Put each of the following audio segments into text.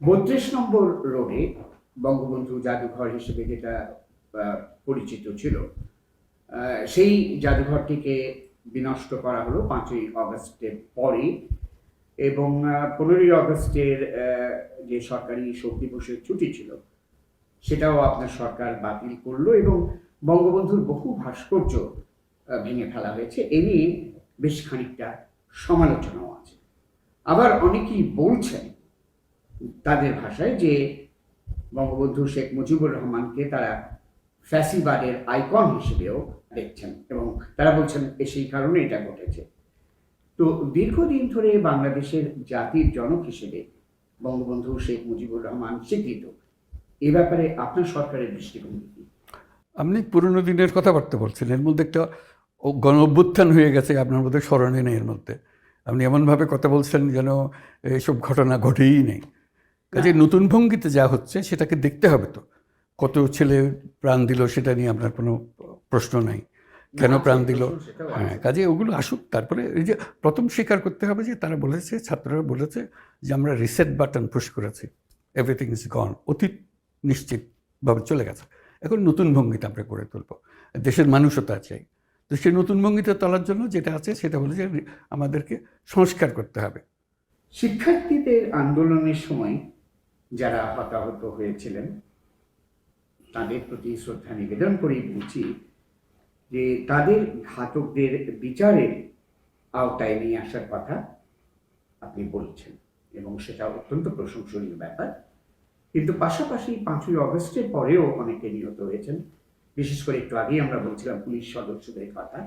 বত্রিশ নম্বর রোডে বঙ্গবন্ধু জাদুঘর হিসেবে যেটা পরিচিত ছিল সেই জাদুঘরটিকে বিনষ্ট করা হলো পাঁচই অগস্টের পরে এবং পনেরোই অগস্টের যে সরকারি শোক দিবসের ছুটি ছিল, সেটাও আপনার সরকার বাতিল করল এবং বঙ্গবন্ধুর বহু ভাস্কর্য ভেঙে ফেলা হয়েছে। এ নিয়ে বেশ খানিকটা সমালোচনাও আছে। আবার অনেকেই বলছেন তাদের ভাষায় যে বঙ্গবন্ধু শেখ মুজিবুর রহমানকে তারা ফ্যাসিবাদের আইকন হিসেবেও দেখছেন এবং তারা বলছেন সেই কারণে এটা ঘটেছে। তো দীর্ঘদিন ধরে বাংলাদেশের জাতির জনক হিসেবে বঙ্গবন্ধু শেখ মুজিবুর রহমান স্বীকৃত। এ ব্যাপারে আপনার সরকারের দৃষ্টিভঙ্গি কি? আপনি পুরনো দিনের কথাবার্তা বলছেন, এর মধ্যে একটা গণ অভ্যুত্থান হয়ে গেছে, আপনার মধ্যে স্মরণে নেই এর মধ্যে। আপনি এমনভাবে কথা বলছেন যেন এইসব ঘটনা ঘটেই নেই। কাজে নতুন ভঙ্গিতে যা হচ্ছে সেটাকে দেখতে হবে তো। কত ছেলে প্রাণ দিল সেটা নিয়ে আপনার কোনো প্রশ্ন নাই। কেন প্রাণ দিল? হ্যাঁ। কাজে ওগুলো আসুক। তারপরে এই যে প্রথম স্বীকার করতে হবে যে তারা বলেছে ছাত্ররা বলেছে যে আমরা রিসেট বাটন পুশ করেছি। এভরিথিং ইজ গন অতীত নিশ্চিতভাবে চলে গেছে। এখন নতুন ভঙ্গিতে আমরা করে তুলব। দেশের মানুষতা চাই। তো সেই নতুন ভঙ্গিতে তোলার জন্য যেটা আছে সেটা হলো যে আমাদেরকে সংস্কার করতে হবে। শিক্ষার্থীদের আন্দোলনের সময় যারা হতাহত হয়েছিলেন, তাদের প্রতি শ্রদ্ধা নিবেদন করেই বলছি যে তাদের ঘাতকদের বিচারের আওতায় নিয়ে আসার কথা আপনি বলছেন এবং সেটা অত্যন্ত প্রশংসনীয় ব্যাপার। কিন্তু পাশাপাশি পাঁচই অগস্টের পরেও অনেকে নিহত হয়েছেন। বিশেষ করে একটু আগেই আমরা বলছিলাম পুলিশ সদস্যদের কথা।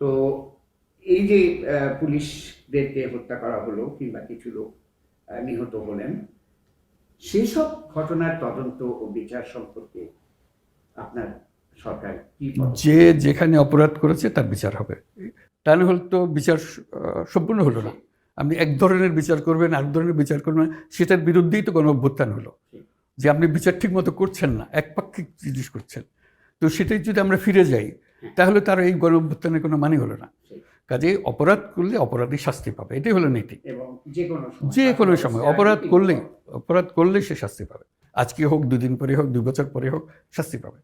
তো এই যে পুলিশদেরকে হত্যা করা হলো কিংবা কিছু লোক নিহত হলেন সেসব ঘটনার তদন্ত ও বিচার সম্পর্কে আপনার সরকার কি যে যেখানে অপরাধ করেছে তার বিচার হবে। তা না হলে তো বিচার সম্পূর্ণ হলো না। আপনি এক ধরনের বিচার করবেন আরেক ধরনের বিচার করবেন সেটার বিরুদ্ধেই তো গণ অভ্যুত্থান হলো। যে আপনি বিচার ঠিক মতো করছেন না একপাক্ষিক জিনিস করছেন। তো সেটাই যদি আমরা ফিরে যাই তাহলে তার এই গণ অভ্যুত্থানের কোনো মানে হলো না। কাজে অপরাধ করলে অপরাধী শাস্তি পাবে। এটাই হলো নীতি। যে কোনো সময় অপরাধ করলে করলেই অপরাধ করলে সে শাস্তি পাবে। আজকে হোক দুদিন পরে হোক দুই বছর পরে হোক শাস্তি পাবে।